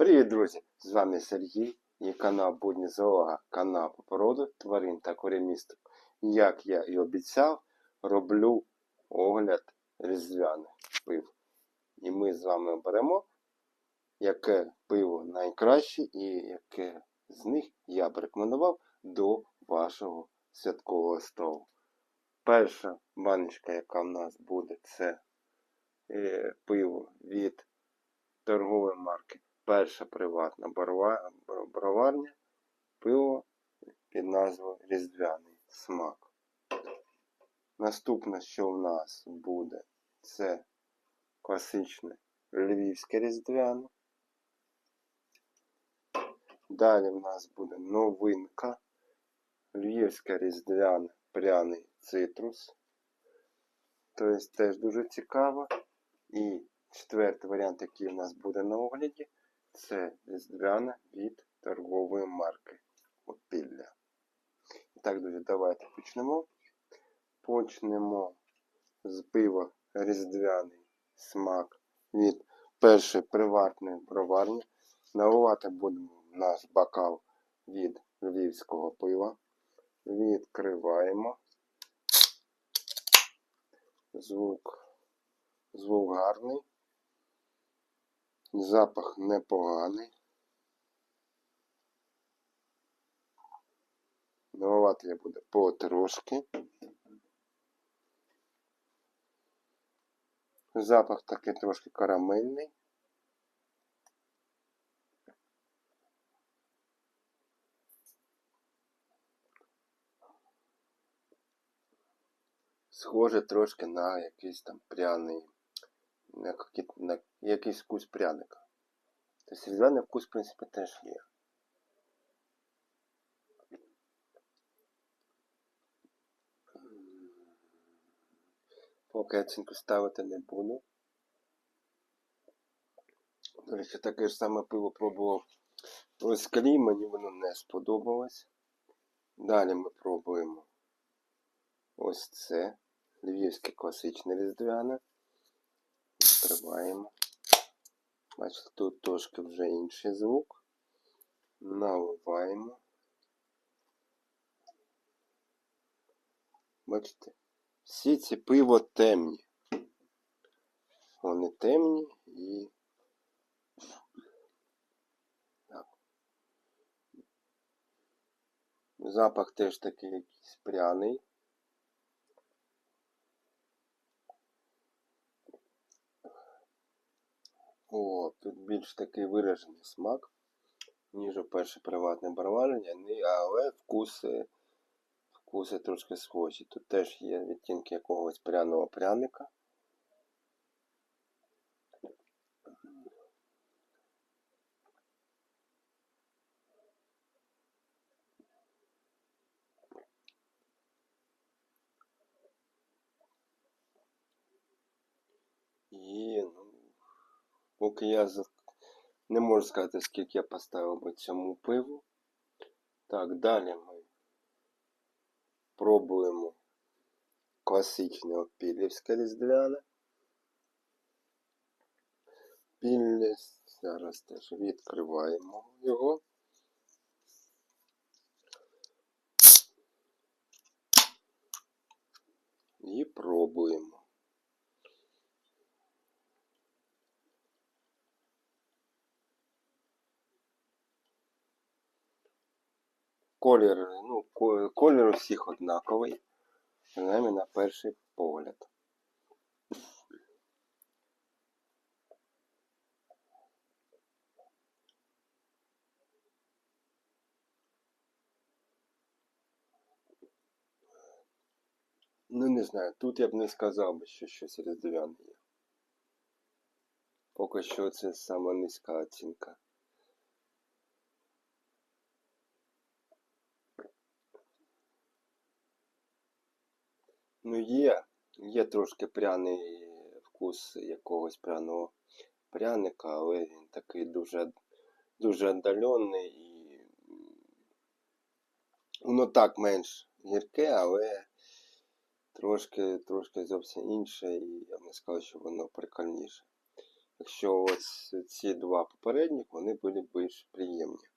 Привіт, друзі! З вами Сергій і канал Будні Зоолога, канал по породу тварин та корімісток. Як я і обіцяв, роблю огляд різдвяних пив. І ми з вами беремо, яке пиво найкраще і яке з них я б рекомендував до вашого святкового столу. Перша баночка, яка в нас буде, це е, пиво від торгової марки перша приватна броварня пиво під назвою Різдвяний смак. Наступне, що в нас буде, це класичне львівське різдвяне. Далі в нас буде новинка. Львівське різдвяне пряний цитрус. Тобто теж дуже цікаво. І четвертий варіант, який у нас буде на огляді, це різдвяна від торгової марки Опілля. І так, друзі, давайте почнемо. Почнемо з пива різдвяний смак від першої приватної броварні. Наливати будемо наш бокал від львівського пива. Відкриваємо. Звук, звук гарний. Запах непоганий. Наливати я буду потрошки. Запах такий трошки карамельний. Схоже трошки на якийсь там пряний, на, на якийсь вкус пряника. Тобто різдвяний вкус, в принципі, теж є. Поки оцінку ставити не буду. До речі, таке ж саме пиво пробував в мені воно не сподобалось. Далі ми пробуємо ось це. Львівське класичне різдвяне. Відкриваємо. Бачите, тут трошки вже інший звук. Наливаємо. Бачите, всі ці пиво темні. Вони темні і. Так. Запах теж такий якийсь пряний. О, тут більш такий виражений смак, ніж у перше приватне барвалення, але вкуси, вкуси трошки схожі. Тут теж є відтінки якогось пряного пряника. І ну, поки я не можу сказати, скільки я поставив би цьому пиву. Так, далі ми пробуємо класичне опілівське різдвяне. Пілліс. Зараз теж відкриваємо його. І пробуємо. Колір, ну, ко- колір у всіх однаковий, принаймні на перший погляд. Ну, не знаю, тут я б не сказав би, що щось різдвяне є. Поки що це сама низька оцінка. Ну, є, є трошки пряний вкус якогось пряного пряника, але він такий дуже, дуже віддалений і воно так менш гірке, але трошки, трошки зовсім інше, і я б не сказав, що воно прикольніше. Якщо ось ці два попередніх, вони були більш приємні.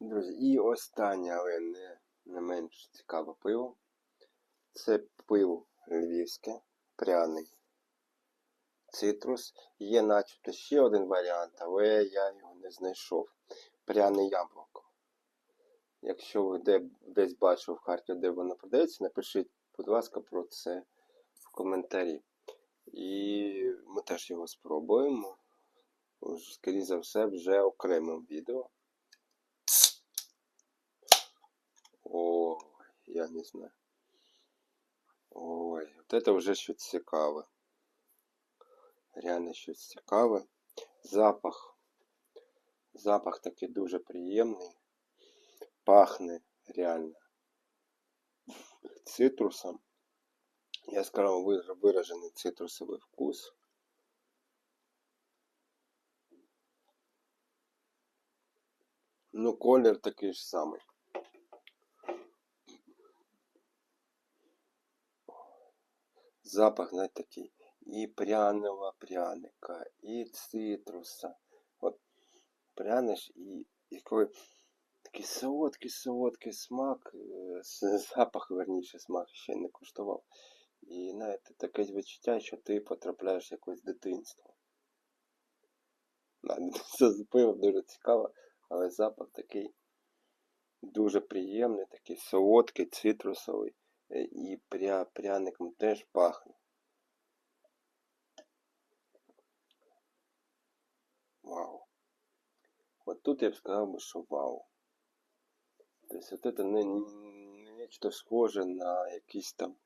Друзі, і останнє, але не, не менш цікаве пиво. Це пиво львівське, пряний цитрус. Є начебто ще один варіант, але я його не знайшов. Пряне яблуко. Якщо ви де, десь бачили в карті, де воно продається, напишіть, будь ласка, про це в коментарі. І ми теж його спробуємо. Скоріше за все, вже окремим відео. я не знаю. Ой, от це вже щось цікаве. Реально щось цікаве. Запах. Запах такий дуже приємний. Пахне реально цитрусом. Яскраво вир- виражений цитрусовий вкус. Ну, колір такий ж самий. Запах, знаєте, такий і пряного пряника, і цитруса. От пряниш і, коли такий солодкий, солодкий смак, е, запах, верніше, смак ще не куштував. І знаєте, таке відчуття, що ти потрапляєш в якесь дитинство. Це з пивом дуже цікаво, але запах такий дуже приємний, такий солодкий, цитрусовий. І пря, пряником теж пахне. Вау. От тут я б сказав, би, що вау. Тобто от це не, не нечто схоже на якийсь там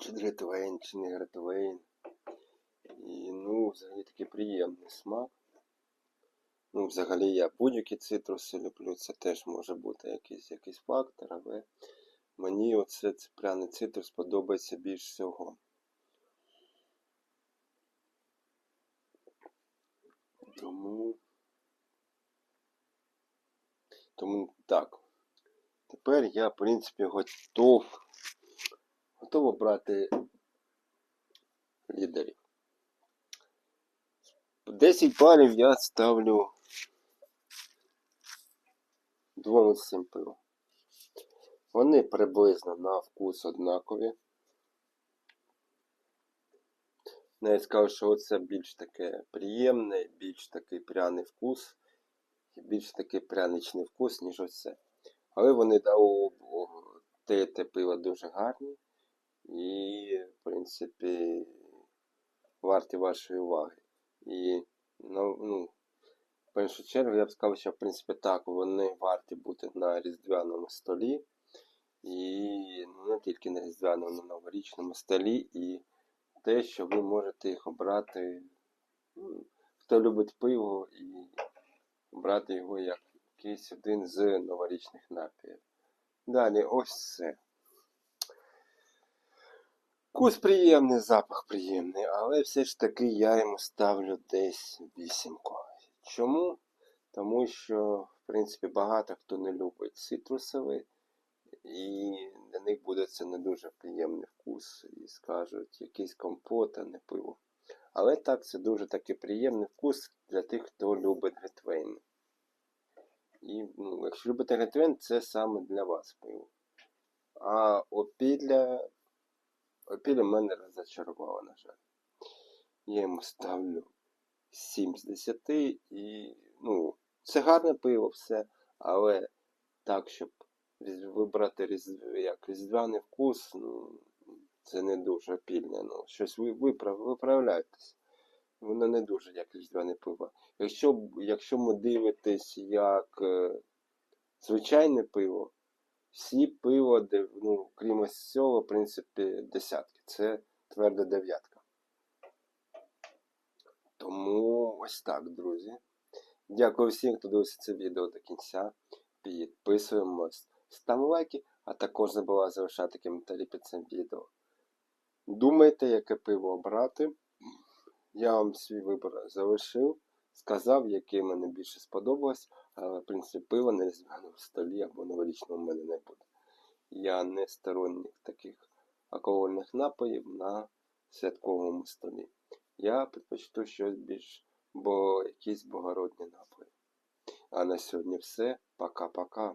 чи Гретвейн, чи не Гретвейн. І ну, взагалі такий приємний смак. Ну, взагалі я будь-які цитруси люблю, це теж може бути якийсь, якийсь фактор, але мені оце пряний цитрус подобається більш всього. Тому. Тому так. Тепер я, в принципі, готов. Готов обрати лідерів. 10 балів я ставлю двом з цим пивом. Вони приблизно на вкус однакові. Я скажу, що оце більш таке приємне, більш такий пряний вкус, більш такий пряничний вкус, ніж оце. Але вони дали те, те пиво дуже гарні і, в принципі, варті вашої уваги. І, ну, ну, в першу чергу я б сказав, що в принципі так, вони варті бути на різдвяному столі. І не тільки на різдвяному, на новорічному столі. І те, що ви можете їх обрати, ну, хто любить пиво, і обрати його як якийсь один з новорічних напіїв. Далі, ось це. Вкус приємний, запах приємний, але все ж таки я йому ставлю десь вісімку. Чому? Тому що, в принципі, багато хто не любить цитрусовий, і для них буде це не дуже приємний вкус. І скажуть, якийсь компот, а не пиво. Але так, це дуже такий приємний вкус для тих, хто любить гетвейн. І ну, якщо любите гетвейн, це саме для вас пиво. А опілля Опілля мене розчарувала, на жаль. Я йому ставлю 7 з 10 і, ну, це гарне пиво, все, але так, щоб вибрати різ... як різдвяний вкус, ну, це не дуже опільне. Ну, щось ви виправ... виправляєтесь. Воно не дуже як різдвяне пиво. Якщо, якщо ми дивитесь як е, звичайне пиво, всі пиво, ну, крім ось цього, в принципі, десятки. Це тверда дев'ятка. Тому ось так, друзі. Дякую всім, хто дивився це відео до кінця. Підписуємось, ставимо лайки, а також не залишати коментарі під цим відео. Думайте, яке пиво обрати. Я вам свій вибір залишив, сказав, яке мені більше сподобалось, але в принципі пиво на різдвяному столі або новорічному в мене не буде. Я не сторонник таких алкогольних напоїв на святковому столі. Я предпочту щось більш, бо якісь богородні напої. А на сьогодні все. Пока-пока.